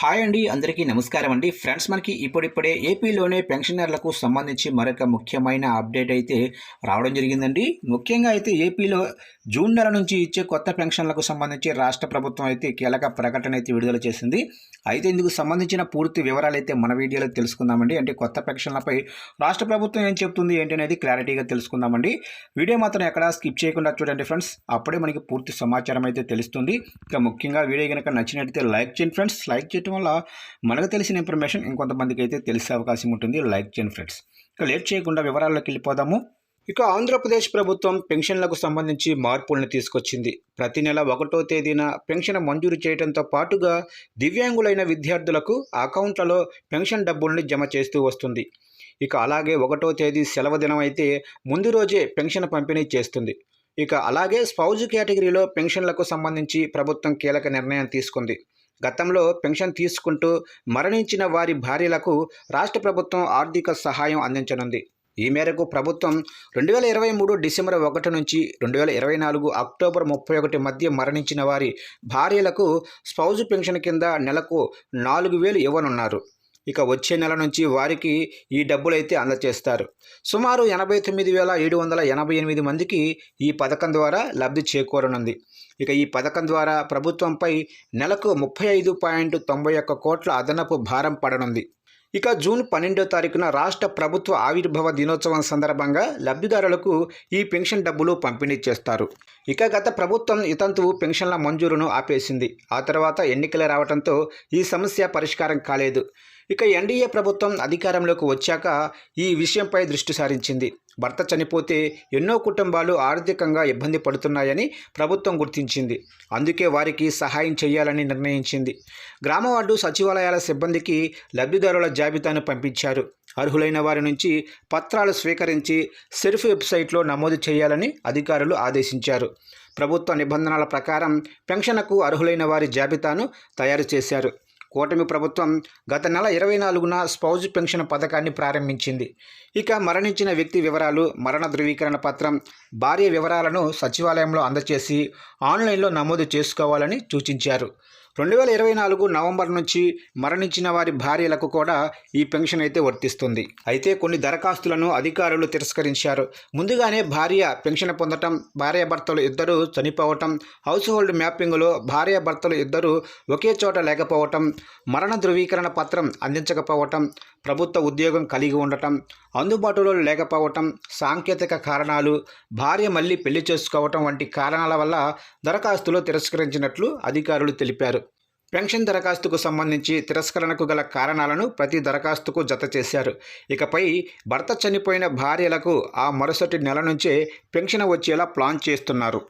Hi అండి అందరికీ నమస్కారం అండి. ఫ్రెండ్స్ మనకి ఇప్పుడిప్పుడే ఏపీలోనే పెన్షనర్లకు సంబంధించి మరొక ముఖ్యమైన అప్డేట్ అయితే రావడం జరిగిందండి. ముఖ్యంగా అయితే ఏపీలో జూన్ నెల నుంచి ఇచ్చే కొత్త పెన్షన్లకు సంబంధించి రాష్ట్ర ప్రభుత్వం అయితే కీలక ప్రకటన అయితే విడుదల చేసింది. అయితే ఇందుకు సంబంధించిన పూర్తి వివరాలు అయితే మన వీడియోలో తెలుసుకుందామండి. అంటే కొత్త పెన్షన్లపై రాష్ట్ర ప్రభుత్వం ఏం చెప్తుంది ఏంటి అనేది క్లారిటీగా తెలుసుకుందామండి. వీడియో మాత్రం ఎక్కడా స్కిప్ చేయకుండా చూడండి ఫ్రెండ్స్. అప్పుడే మనకి పూర్తి సమాచారం అయితే తెలుస్తుంది. ఇక ముఖ్యంగా వీడియో కనుక నచ్చినట్టయితే లైక్ చేయండి ఫ్రెండ్స్. లైక్ చేయండి వల్ల మనకు తెలిసిన ఇన్ఫర్మేషన్ ఇంకొంతమందికి అయితే తెలిసే అవకాశం ఉంటుంది. లైక్ చేయండి ఫ్రెండ్స్ ఇక లేట్ చేయకుండా వివరాల్లోకి వెళ్ళిపోదాము. ఇక ఆంధ్రప్రదేశ్ ప్రభుత్వం పెన్షన్లకు సంబంధించి మార్పులను తీసుకొచ్చింది. ప్రతి నెల ఒకటో తేదీన పెన్షన్ మంజూరు చేయడంతో పాటుగా దివ్యాంగులైన విద్యార్థులకు అకౌంట్లలో పెన్షన్ డబ్బుల్ని జమ చేస్తూ వస్తుంది. ఇక అలాగే ఒకటో తేదీ సెలవు దినం అయితే ముందు రోజే పెన్షన్ పంపిణీ చేస్తుంది. ఇక అలాగే స్పౌజ్ కేటగిరీలో పెన్షన్లకు సంబంధించి ప్రభుత్వం కీలక నిర్ణయం తీసుకుంది. గతంలో పెన్షన్ తీసుకుంటూ మరణించిన వారి భార్యలకు రాష్ట్ర ప్రభుత్వం ఆర్థిక సహాయం అందించనుంది. ఈ మేరకు ప్రభుత్వం రెండు వేల ఇరవై మూడు డిసెంబర్ ఒకటి నుంచి రెండు వేల ఇరవై నాలుగు అక్టోబర్ ముప్పై ఒకటి మధ్య మరణించిన వారి భార్యలకు స్పౌజ్ పెన్షన్ కింద నెలకు నాలుగు వేలు ఇవ్వనున్నారు. ఇక వచ్చే నెల నుంచి వారికి ఈ డబ్బులైతే అందజేస్తారు సుమారు ఎనభై తొమ్మిది వేల ఏడు వందల ఎనభై ఎనిమిది మందికి ఈ పథకం ద్వారా లబ్ధి చేకూరనుంది. ఇక ఈ పథకం ద్వారా ప్రభుత్వంపై నెలకు ముప్పై ఐదు పాయింట్ తొంభై ఒక్క కోట్ల అదనపు భారం పడనుంది. ఇక జూన్ పన్నెండో తారీఖున రాష్ట్ర ప్రభుత్వ ఆవిర్భావ దినోత్సవం సందర్భంగా లబ్ధిదారులకు ఈ పెన్షన్ డబ్బులు పంపిణీ చేస్తారు. ఇక గత ప్రభుత్వం ఇతంతువు పెన్షన్ల మంజూరును ఆపేసింది. ఆ తర్వాత ఎన్నికలు రావడంతో ఈ సమస్య పరిష్కారం కాలేదు. ఇక ఎన్డీఏ ప్రభుత్వం అధికారంలోకి వచ్చాక ఈ విషయంపై దృష్టి సారించింది. భర్త చనిపోతే ఎన్నో కుటుంబాలు ఆర్థికంగా ఇబ్బంది పడుతున్నాయని ప్రభుత్వం గుర్తించింది. అందుకే వారికి సహాయం చేయాలని నిర్ణయించింది. గ్రామ వార్డు సచివాలయాల సిబ్బందికి లబ్ధిదారుల జాబితాను పంపించారు. అర్హులైన వారి నుంచి పత్రాలు స్వీకరించి సెర్ఫ్ వెబ్సైట్లో నమోదు చేయాలని అధికారులు ఆదేశించారు. ప్రభుత్వ నిబంధనల ప్రకారం పెన్షన్కు అర్హులైన వారి జాబితాను తయారు చేశారు. కూటమి ప్రభుత్వం గత నెల ఇరవై నాలుగున స్పౌజ్ పెన్షన్ పథకాన్ని ప్రారంభించింది. ఇక మరణించిన వ్యక్తి వివరాలు మరణ ధృవీకరణ పత్రం భార్య వివరాలను సచివాలయంలో అందజేసి ఆన్లైన్లో నమోదు చేసుకోవాలని సూచించారు. రెండు వేల ఇరవై నాలుగు నవంబర్ నుంచి మరణించిన వారి భార్యలకు కూడా ఈ పెన్షన్ అయితే వర్తిస్తుంది. అయితే కొన్ని దరఖాస్తులను అధికారులు తిరస్కరించారు. ముందుగానే భార్య పెన్షన్ పొందటం భార్యాభర్తలు ఇద్దరు చనిపోవటం హౌస్ హోల్డ్ మ్యాపింగ్లో భార్యాభర్తలు ఇద్దరు ఒకే చోట లేకపోవటం మరణ ధృవీకరణ పత్రం అందించకపోవటం ప్రభుత్వ ఉద్యోగం కలిగి ఉండటం అందుబాటులో లేకపోవటం సాంకేతిక కారణాలు భార్య మళ్ళీ పెళ్ళి చేసుకోవటం వంటి కారణాల వల్ల దరఖాస్తులు తిరస్కరించినట్లు అధికారులు తెలిపారు. పెన్షన్ దరఖాస్తుకు సంబంధించి తిరస్కరణకు గల కారణాలను ప్రతి దరఖాస్తుకు జత చేశారు. ఇకపై భర్త చనిపోయిన భార్యలకు ఆ మరుసటి నెల నుంచే పెన్షన్ వచ్చేలా ప్లాన్ చేస్తున్నారు.